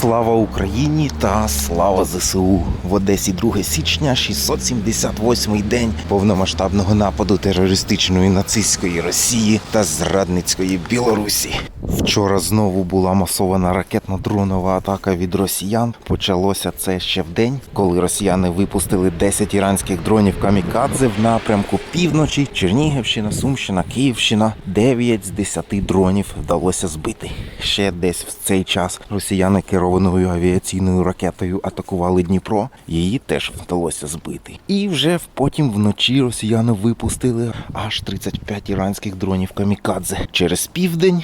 Слава Україні та слава ЗСУ в Одесі 2 січня, 678-й день повномасштабного нападу терористичної нацистської Росії та зрадницької Білорусі. Вчора знову була масована ракетно-дронова атака від росіян. Почалося це ще в день, коли росіяни випустили 10 іранських дронів камікадзе в напрямку півночі, Чернігівщина, Сумщина, Київщина. 9 з 10 дронів вдалося збити. Ще десь в цей час росіяни керованою авіаційною ракетою атакували Дніпро. Її теж вдалося збити. І вже потім вночі росіяни випустили аж 35 іранських дронів камікадзе через південь,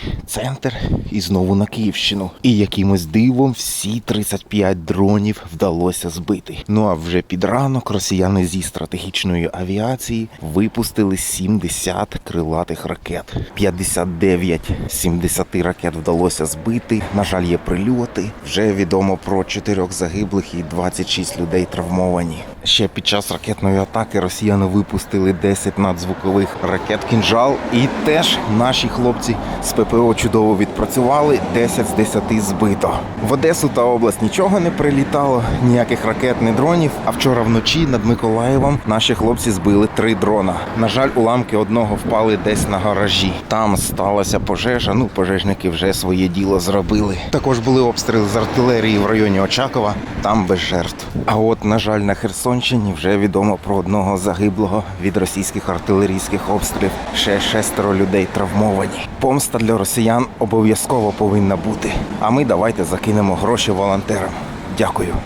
центр і знову на Київщину. І якимось дивом всі 35 дронів вдалося збити. Ну а вже під ранок росіяни зі стратегічної авіації випустили 70 крилатих ракет. 59 з 70 ракет вдалося збити. На жаль, є прильоти. Вже відомо про 4 загиблих і 26 людей травмовані. Ще під час ракетної атаки росіяни випустили 10 надзвукових ракет кінжал. І теж наші хлопці з ППО чудово відпрацювали. 10 з 10 збито. В Одесу та область нічого не прилітало, ніяких ракет, ні дронів. А вчора вночі над Миколаєвом наші хлопці збили три дрона. На жаль, уламки одного впали десь на гаражі. Там сталася пожежа. Ну, пожежники вже своє діло зробили. Також були обстріли з артилерії в районі Очакова. Там без жертв. А от, на жаль, на Херсонщині вже відомо про одного загиблого від російських артилерійських обстрілів. Ще шестеро людей травмовані. Помста для росіян обов'язково повинна бути. А ми давайте закинемо гроші волонтерам. Дякую.